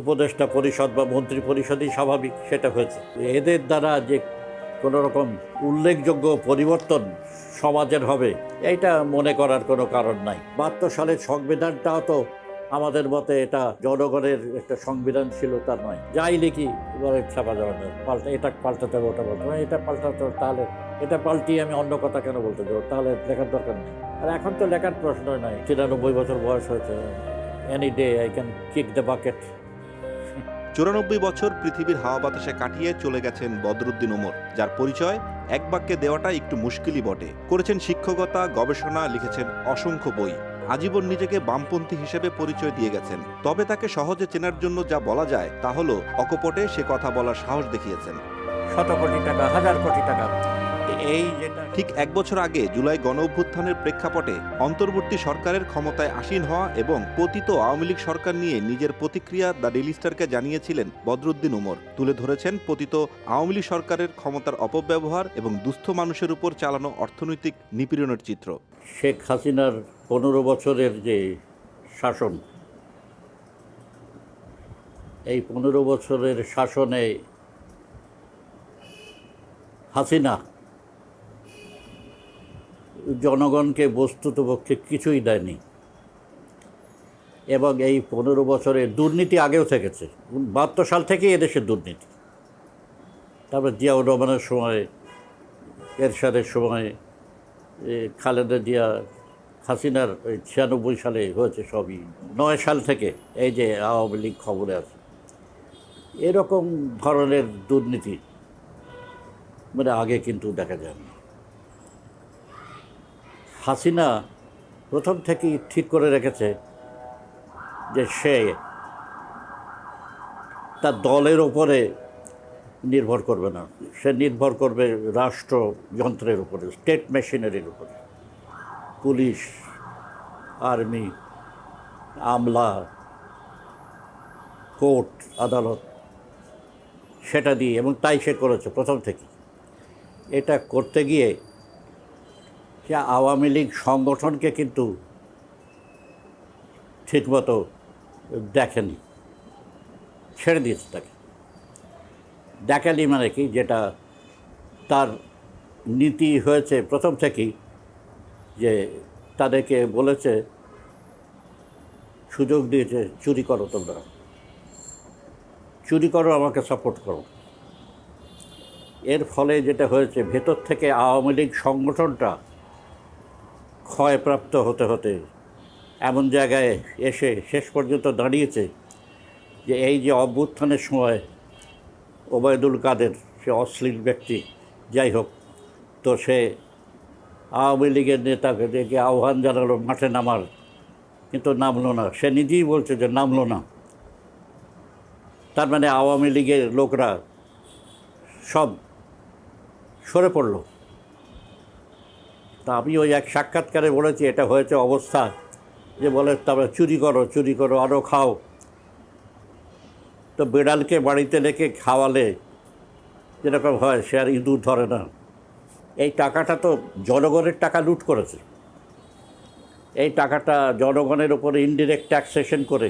উপদেষ্টা পরিষদ বা মন্ত্রী পরিষদই স্বাভাবিক, সেটা হয়েছে। এদের দ্বারা যে কোনো রকম উল্লেখযোগ্য পরিবর্তন সমাজের হবে, এইটা মনে করার কোনো কারণ নাই। বাহাত্তর সালের সংবিধানটাও তো আমাদের মতে এটা জনগণের একটা সংবিধান ছিল তার নয়। যাই লিখি, এবারে ছাপা যাবে না। পাল্টা, এটা পাল্টাতে হবে, ওটা বলতে এটা পাল্টাতে হবে, তাহলে এটা পাল্টিয়ে আমি অন্য কথা কেন বলতে যাব? তাহলে লেখার দরকার নেই। আর এখন তো লেখার প্রশ্ন নাই। তিরানব্বই বছর বয়স হয়েছে। Any day I can kick the bucket চুরানব্বই বছর পৃথিবীর হাওয়া বাতাসে কাটিয়ে চলে গেছেন বদরুদ্দিন ওমর, যার পরিচয় এক বাক্যে দেওয়াটা একটু মুশকিলই বটে। করেছেন শিক্ষকতা, গবেষণা, লিখেছেন অসংখ্য বই। আজীবন নিজেকে বামপন্থী হিসেবে পরিচয় দিয়ে গেছেন। তবে তাকে সহজে চেনার জন্য যা বলা যায় তা হল, অকপটে সে কথা বলার সাহস দেখিয়েছেন। শত কোটি টাকা, হাজার কোটি টাকা। এই যেটা ঠিক এক বছর আগে জুলাই গণ অভ্যুত্থানের প্রেক্ষাপটে অন্তর্বর্তী সরকারের ক্ষমতায় আসীন হওয়া এবং পতিত আওয়ামী লীগ সরকার নিয়ে নিজের প্রতিক্রিয়া দ্য ডেলি স্টারকে জানিয়েছিলেন বদরুদ্দিন উমর তুলে ধরেছেন পতিত আওয়ামী লীগ সরকারের ক্ষমতার অপব্যবহার এবং দুস্থ মানুষের উপর চালানো অর্থনৈতিক নিপীড়নের চিত্র। শেখ হাসিনার পনেরো বছরের যে শাসন এই পনেরো বছরের শাসনে হাসিনা জনগণকে বস্তুতপক্ষে কিছুই দেয়নি। এবং এই পনেরো বছরে দুর্নীতি আগেও থেকেছে। বাহাত্তর সাল থেকেই এদেশের দুর্নীতি। তারপর জিয়াউর রহমানের সময়, এরশাদের সময় খালেদা জিয়া, হাসিনার ওই ছিয়ানব্বই সালে হয়েছে সবই। নয় সাল থেকে এই যে আওয়ামী লীগ খবরে আছে। এরকম ধরনের দুর্নীতি মানে আগে কিন্তু দেখা যায়নি। হাসিনা প্রথম থেকেই ঠিক করে রেখেছে যে সে তার দলের ওপরে নির্ভর করবে না। সে নির্ভর করবে রাষ্ট্রযন্ত্রের উপরে স্টেট মেশিনারির উপরে। পুলিশ আর্মি আমলা কোর্ট আদালত, সেটা দিয়ে, এবং তাই সে করেছে প্রথম থেকে এটা করতে গিয়ে সে আওয়ামী লীগ সংগঠনকে কিন্তু ঠিকমতো দেখেনি, ছেড়ে দিয়েছে তাকে। দেখালি মানে কি? যেটা তার নীতি হয়েছে প্রথম থেকেই যে তাদেরকে বলেছে, সুযোগ দিয়েছে, চুরি করো তোমরা। চুরি করো, আমাকে সাপোর্ট করো। এর ফলে যেটা হয়েছে, ভেতর থেকে আওয়ামী লীগ সংগঠনটা ক্ষয়প্রাপ্ত হতে হতে এমন জায়গায় এসে শেষ পর্যন্ত দাঁড়িয়েছে যে এই যে অভ্যুত্থানের সময় ওবায়দুল কাদের সে অশ্লীল ব্যক্তি, যাই হোক, তো সে আওয়ামী লীগের নেতাকে দেখে আহ্বান জানালো, মাঠে নামার। কিন্তু নামলো না। সে নিজেই বলছে যে নামলো না। তার মানে আওয়ামী লীগের লোকরা সব সরে পড়ল। তা আমি ওই এক সাক্ষাৎকারে বলেছি, এটা হয়েছে অবস্থা। যে বলে, তারপরে চুরি করো চুরি করো আরও খাও। তো বিড়ালকে বাড়িতে রেখে খাওয়ালে যেরকম হয়, সে আর ইঁদুর ধরে না। এই টাকাটা তো জনগণের টাকা লুট করেছে। এই টাকাটা জনগণের উপরে ইনডিরেক্ট ট্যাক্সেশন করে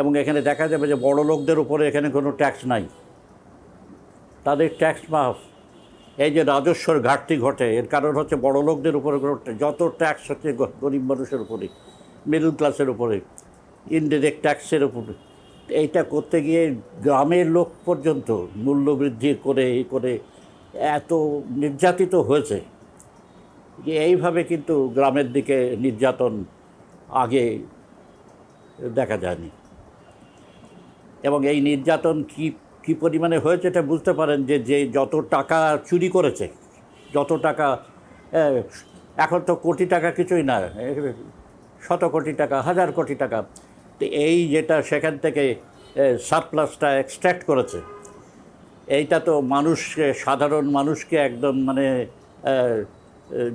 এবং এখানে দেখা যাবে যে বড় লোকদের উপরে এখানে কোনো ট্যাক্স নাই। তাদের ট্যাক্স মাফ। এই যে রাজস্বর ঘাটতি ঘটে, এর কারণ হচ্ছে বড় লোকদের উপরে ট্যা- যত ট্যাক্স হচ্ছে গরিব মানুষের উপরে মিডল ক্লাসের উপরে ইনডিরেক্ট ট্যাক্সের উপরে। এইটা করতে গিয়ে গ্রামের লোক পর্যন্ত মূল্যবৃদ্ধি করে, এই করে এত নির্যাতিত হয়েছে। যে এইভাবে কিন্তু গ্রামের দিকে নির্যাতন আগে দেখা যায়নি। এবং এই নির্যাতন কি কী পরিমাণে হয়েছে এটা বুঝতে পারেন যে যে যত টাকা চুরি করেছে, যত টাকা এখন তো কোটি টাকা কিছুই না শত কোটি টাকা, হাজার কোটি টাকা, তো এই যেটা সেখান থেকে সারপ্লাসটা এক্সট্র্যাক্ট করেছে, এইটা তো মানুষকে, সাধারণ মানুষকে একদম মানে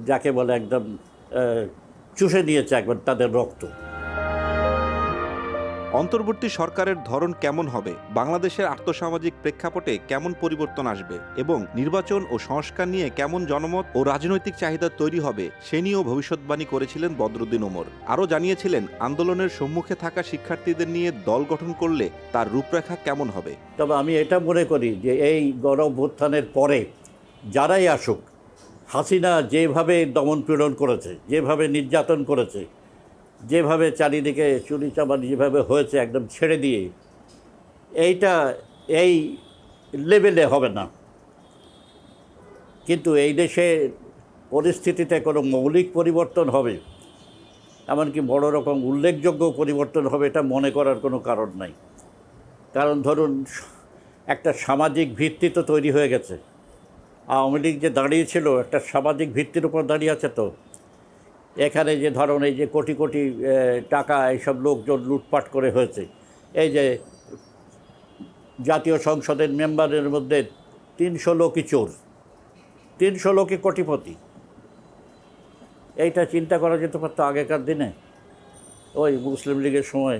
যাকে বলে একদম চুষে নিয়েছে একবার তাদের রক্ত। অন্তর্বর্তী সরকারের ধরন কেমন হবে? বাংলাদেশের আর্থসামাজিক প্রেক্ষাপটে কেমন পরিবর্তন আসবে? এবং নির্বাচন ও সংস্কার নিয়ে কেমন জনমত ও রাজনৈতিক চাহিদা তৈরি হবে, সে নিয়েও ভবিষ্যৎবাণী করেছিলেন বদরুদ্দিন ওমর। আরও জানিয়েছিলেন, আন্দোলনের সম্মুখে থাকা শিক্ষার্থীদের নিয়ে দল গঠন করলে তার রূপরেখা কেমন হবে? তবে আমি এটা মনে করি যে এই গণ অভ্যুত্থানের পরে যারাই আসুক, হাসিনা যেভাবে দমন পীড়ন করেছে, যেভাবে নির্যাতন করেছে যেভাবে চারিদিকে চুরি চামারি যেভাবে হয়েছে একদম ছেড়ে দিয়ে, এইটা এই লেভেলে হবে না। কিন্তু এই দেশে পরিস্থিতিতে কোনো মৌলিক পরিবর্তন হবে, এমনকি বড় রকম উল্লেখযোগ্য পরিবর্তন হবে এটা মনে করার কোনো কারণ নাই। কারণ ধরুন, একটা সামাজিক ভিত্তি তো তৈরি হয়ে গেছে। আওয়ামী লীগ যে দাঁড়িয়েছিল একটা সামাজিক ভিত্তির উপর দাঁড়িয়ে আছে তো। এখানে যে ধরুন এই যে কোটি কোটি টাকা এইসব লোকজন লুটপাট করে হয়েছে। এই যে জাতীয় সংসদের মেম্বারের মধ্যে তিনশো লোকই চোর, তিনশো লোকই কোটিপতি। এইটা চিন্তা করা যেতে পারতো আগেকার দিনে? ওই মুসলিম লীগের সময়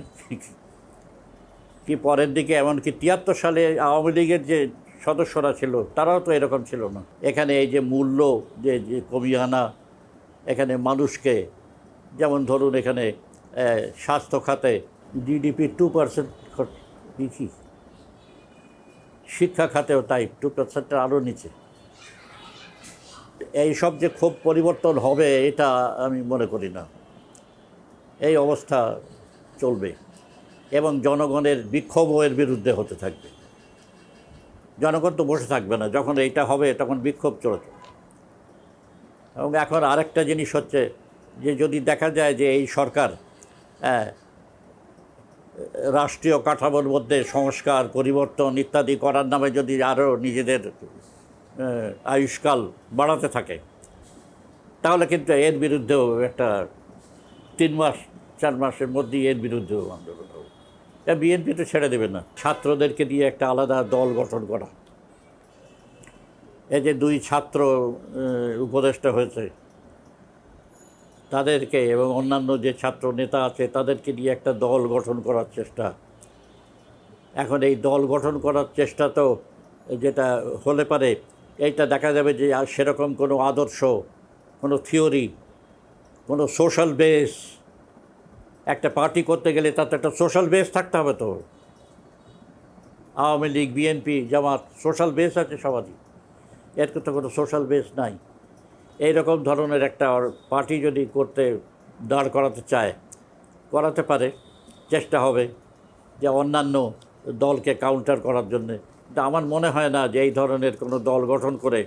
কি পরের দিকে, এমনকি তিয়াত্তর সালে আওয়ামী লীগের যে সদস্যরা ছিল, তারাও তো এরকম ছিল না। এখানে এই যে মূল্য যে কমিয়ে আনা এখানে মানুষকে, যেমন ধরুন এখানে স্বাস্থ্য খাতে জিডিপি টু পার্সেন্ট কি শিক্ষা খাতেও তাই টু পার্সেন্টের আরও নিচে। এই সব যে খুব পরিবর্তন হবে, এটা আমি মনে করি না। এই অবস্থা চলবে এবং জনগণের বিক্ষোভও এর বিরুদ্ধে হতে থাকবে। জনগণ তো বসে থাকবে না, যখন এইটা হবে তখন বিক্ষোভ চলছে এবং এখন আরেকটা জিনিস হচ্ছে যে যদি দেখা যায় যে এই সরকার হ্যাঁ, রাষ্ট্রীয় কাঠামোর মধ্যে সংস্কার পরিবর্তন ইত্যাদি করার নামে যদি আরও নিজেদের আয়ুষ্কাল বাড়াতে থাকে তাহলে কিন্তু এর বিরুদ্ধেও একটা তিন মাস চার মাসের মধ্যেই এর বিরুদ্ধেও আন্দোলন হবে। বিএনপি তো ছেড়ে দেবে না। ছাত্রদেরকে দিয়ে একটা আলাদা দল গঠন করা। এই যে দুই ছাত্র উপদেষ্টা হয়েছে, তাদেরকে এবং অন্যান্য যে ছাত্র নেতা আছে, তাদেরকে নিয়ে একটা দল গঠন করার চেষ্টা। এখন এই দল গঠন করার চেষ্টা তো যেটা হলে পারে, এইটা দেখা যাবে যে আর সেরকম কোনো আদর্শ, কোনো থিওরি, কোনো সোশ্যাল বেস, একটা পার্টি করতে গেলে তাতে একটা সোশ্যাল বেস থাকতে হবে তো। Awami League, BNP, Jamaat, social base আছে সবারই এর তো কোনো সোশ্যাল বেস নাই। এই রকম ধরনের একটা পার্টি যদি করতে, দাঁড় করাতে চায়, করাতে পারে, চেষ্টা হবে যে অন্যান্য দলকে কাউন্টার করার জন্যে। কিন্তু আমার মনে হয় না যে এই ধরনের কোনো দল গঠন করে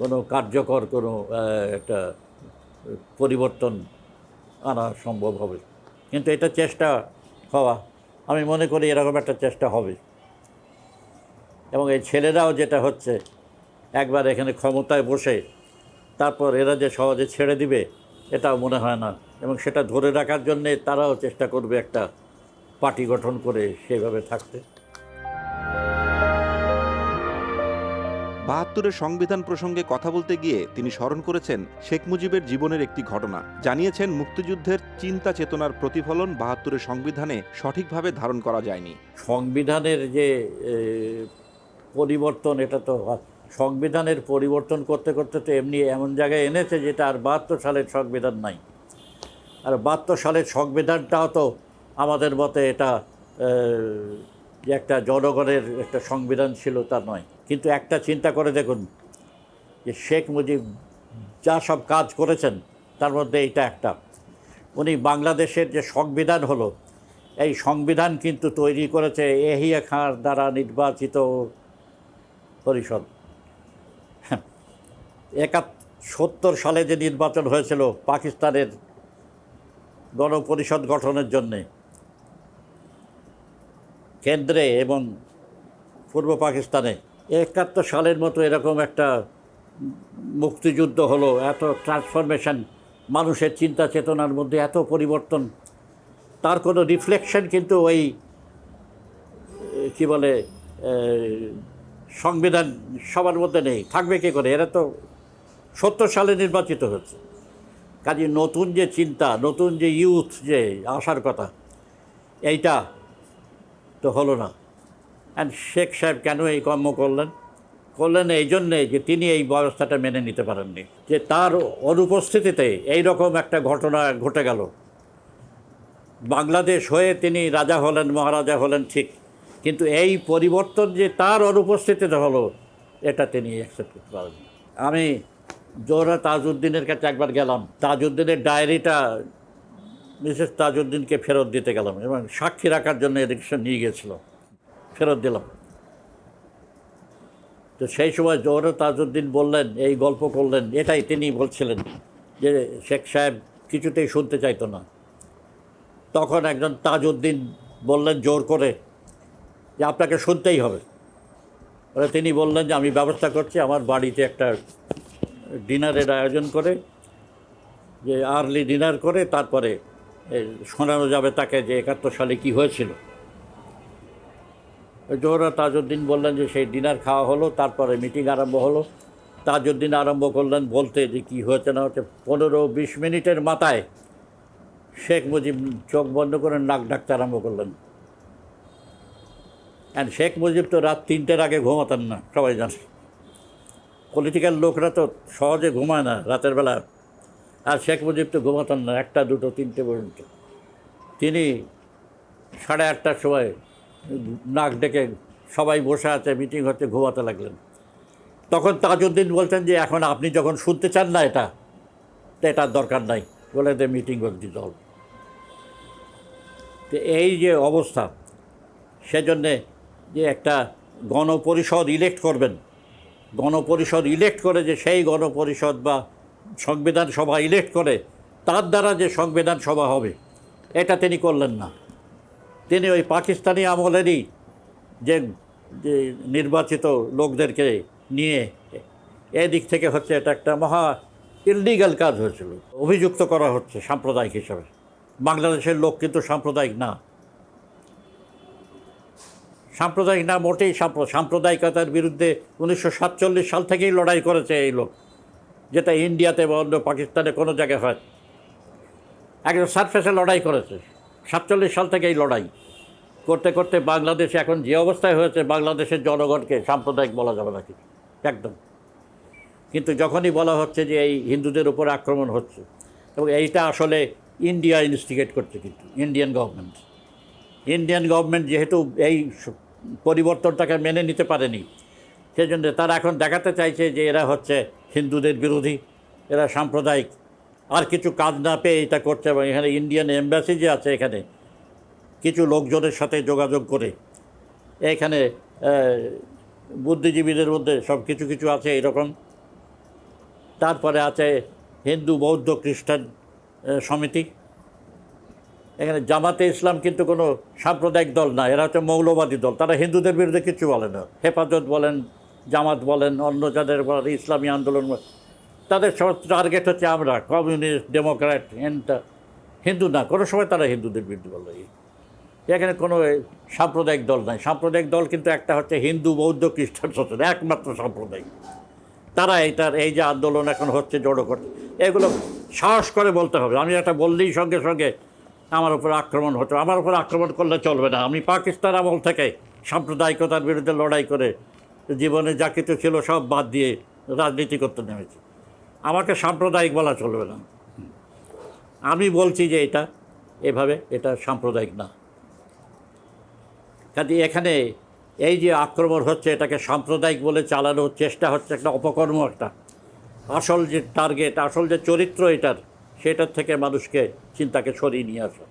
কোনো কার্যকর কোনো একটা পরিবর্তন আনা সম্ভব হবে। কিন্তু এটা চেষ্টা হওয়া, আমি মনে করি এরকম একটা চেষ্টা হবে। এবং এই ছেলেরাও যেটা হচ্ছে একবার এখানে ক্ষমতায় বসে তারপর এরা যে সহজে ছেড়ে দিবে এটাও মনে হয় না। এবং সেটা ধরে রাখার জন্যে তারাও চেষ্টা করবে একটা পার্টি গঠন করে সেভাবে থাকতে। বাহাত্তরের সংবিধান প্রসঙ্গে কথা বলতে গিয়ে তিনি স্মরণ করেছেন শেখ মুজিবের জীবনের একটি ঘটনা। জানিয়েছেন মুক্তিযুদ্ধের চিন্তা চেতনার প্রতিফলন বাহাত্তরের সংবিধানে সঠিকভাবে ধারণ করা যায়নি। সংবিধানের যে পরিবর্তন এটা তো। সংবিধানের পরিবর্তন করতে করতে তো এমনি এমন জায়গায় এনেছে যেটা আর বাহাত্তর সালের সংবিধান নাই। আর বাহাত্তর সালের সংবিধানটাও তো আমাদের মতে এটা যে একটা জনগণের একটা সংবিধান ছিল তা নয়। কিন্তু একটা চিন্তা করে দেখুন, যে শেখ মুজিব যা সব কাজ করেছেন, তার মধ্যে এইটা একটা। উনি বাংলাদেশের যে সংবিধান হলো, এই সংবিধান কিন্তু তৈরি করেছে এহিয়া খাঁর দ্বারা নির্বাচিত পরিষদ। একাত সত্তর সালে যে নির্বাচন হয়েছিল পাকিস্তানের গণপরিষদ গঠনের জন্যে, কেন্দ্রে এবং পূর্ব পাকিস্তানে, একাত্তর সালের মতো এরকম একটা মুক্তিযুদ্ধ হলো, এত ট্রান্সফরমেশন মানুষের চিন্তা চেতনার মধ্যে এত পরিবর্তন, তার কোনো রিফ্লেকশন কিন্তু ওই, কি বলে সংবিধান সবার মধ্যে নেই, থাকবে কী করে? এরা তো সত্তর সালে নির্বাচিত হয়েছে। কাজে নতুন যে চিন্তা, নতুন যে ইউথ যে আসার কথা, এইটা তো হলো না। অ্যান্ড শেখ সাহেব কেন এই কর্ম করলেন? করলেন এই জন্যে যে তিনি এই ব্যবস্থাটা মেনে নিতে পারেননি। যে তার অনুপস্থিতিতে এই রকম একটা ঘটনা ঘটে গেল। বাংলাদেশ হয়ে তিনি রাজা হলেন, মহারাজা হলেন ঠিক, কিন্তু এই পরিবর্তন যে তার অনুপস্থিতিতে হলো, এটা তিনি অ্যাকসেপ্ট করতে পারেন আমি জোহরা তাজউদ্দিনের কাছে একবার গেলাম। তাজউদ্দিনের ডায়েরিটা মিসেস তাজউদ্দিনকে ফেরত দিতে গেলাম এবং সাক্ষী রাখার জন্য এদিকে নিয়ে গেছিল ফেরত দিলাম। তো সেই সময় জোহরা তাজউদ্দিন বললেন, এই গল্প করলেন, এটাই তিনি বলছিলেন যে শেখ সাহেব কিছুতেই শুনতে চাইতো না। তখন একজন তাজউদ্দিন বললেন জোর করে যে আপনাকে শুনতেই হবে। তিনি বললেন যে আমি ব্যবস্থা করছি, আমার বাড়িতে একটা ডিনারের আয়োজন করে, যে আর্লি ডিনার করে, তারপরে শোনানো যাবে তাকে যে একাত্তর সালে কী হয়েছিল। জোহরা তাজউদ্দিন বললেন যে সেই ডিনার খাওয়া হলো, তারপরে মিটিং আরম্ভ হলো। তাজউদ্দিন আরম্ভ করলেন বলতে যে কী হয়েছে না হচ্ছে পনেরো বিশ মিনিটের মাথায় শেখ মুজিব চোখ বন্ধ করে নাক ডাকতে আরম্ভ করলেন। অ্যান্ড শেখ মুজিব তো রাত তিনটের আগে ঘুমাতেন না, সবাই জানে। পলিটিক্যাল লোকরা তো সহজে ঘুমায় না রাতের বেলা। আর শেখ মুজিব তো ঘুমাতেন না, একটা, দুটো, তিনটে পর্যন্ত। তিনি সাড়ে আটটার সময় নাক ডেকে সবাই বসে আছে, মিটিং হচ্ছে ঘুমাতে লাগলেন। তখন তাজউদ্দিন বলছেন যে, এখন আপনি যখন শুনতে চান না এটা, তো এটার দরকার নাই। বলে দে মিটিং ওয়াজ ডিজলভ তো এই যে অবস্থা, সেজন্যে যে একটা গণপরিষদ ইলেক্ট করবেন গণপরিষদ ইলেক্ট করে যে সেই গণপরিষদ বা সংবিধান সভা ইলেক্ট করে, তার দ্বারা যে সংবিধান সভা হবে, এটা তিনি করলেন না। তিনি ওই পাকিস্তানি আমলেরই যে নির্বাচিত লোকদেরকে নিয়ে এদিক থেকে হচ্ছে এটা একটা মহা ইললিগাল কাজ হয়েছিল। অভিযুক্ত করা হচ্ছে সাম্প্রদায়িক হিসাবে। বাংলাদেশের লোক কিন্তু সাম্প্রদায়িক না। সাম্প্রদায়িক না, মোটেই সাম্প্রদায়িকতার বিরুদ্ধে উনিশশো সাতচল্লিশ সাল থেকেই লড়াই করেছে এই লোক, যেটা ইন্ডিয়াতে বা অন্য পাকিস্তানে কোনো জায়গায় হয় একদম সারফেসে লড়াই করেছে, সাতচল্লিশ সাল থেকে এই লড়াই। করতে করতে বাংলাদেশে এখন যে অবস্থায় হয়েছে, বাংলাদেশের জনগণকে সাম্প্রদায়িক বলা যাবে না কিছু একদম। কিন্তু যখনই বলা হচ্ছে যে এই হিন্দুদের উপর আক্রমণ হচ্ছে, এবং এইটা আসলে ইন্ডিয়া ইনস্টিগেট করছে কিন্তু, ইন্ডিয়ান গভর্নমেন্ট। ইন্ডিয়ান গভর্নমেন্ট যেহেতু এই পরিবর্তনটাকে মেনে নিতে পারেনি। সেই জন্য তারা এখন দেখাতে চাইছে যে এরা হচ্ছে হিন্দুদের বিরোধী, এরা সাম্প্রদায়িক। আর কিছু কাজ না পেয়ে এটা করছে এবং এখানে ইন্ডিয়ান এম্বাসি যে আছে এখানে, কিছু লোকজনের সাথে যোগাযোগ করে। এখানে বুদ্ধিজীবীদের মধ্যে সব কিছু কিছু আছে এরকম। তারপরে আছে হিন্দু বৌদ্ধ খ্রিস্টান সমিতি। এখানে জামাতে ইসলাম কিন্তু কোনো সাম্প্রদায়িক দল না, এরা হচ্ছে মৌলবাদী দল। তারা হিন্দুদের বিরুদ্ধে কিছু বলে না। হেফাজত বলেন, জামাত বলেন, অন্য যাদের বলেন, ইসলামী আন্দোলন তাদের সব টার্গেট হচ্ছে আমরা কমিউনিস্ট ডেমোক্র্যাট এনটা হিন্দু না, কোনো সময় তারা হিন্দুদের বিরুদ্ধে বলে এখানে কোনো সাম্প্রদায়িক দল নাই। সাম্প্রদায়িক দল কিন্তু একটা হচ্ছে হিন্দু, বৌদ্ধ, খ্রিস্টান, সচেতন, একমাত্র সাম্প্রদায়িক। তারা এইটার, এই যে আন্দোলন এখন হচ্ছে জড়ো করছে, এগুলো সাহস করে বলতে হবে। আমি একটা বললেই সঙ্গে সঙ্গে আমার উপর আক্রমণ হতো। আমার উপর আক্রমণ করলে চলবে না। আমি পাকিস্তান আমল থেকে সাম্প্রদায়িকতার বিরুদ্ধে লড়াই করে জীবনে যা কিছু ছিল সব বাদ দিয়ে রাজনীতি করতে নেমেছি। আমাকে সাম্প্রদায়িক বলা চলবে না। আমি বলছি যে এটা, এভাবে এটা সাম্প্রদায়িক না। কাজে এখানে এই যে আক্রমণ হচ্ছে, এটাকে সাম্প্রদায়িক বলে চালানোর চেষ্টা হচ্ছে একটা অপকর্ম একটা। আসল যে টার্গেট আসল যে চরিত্র এটার সেটার থেকে মানুষকে চিন্তাকে সরিয়ে নিয়ে আসা।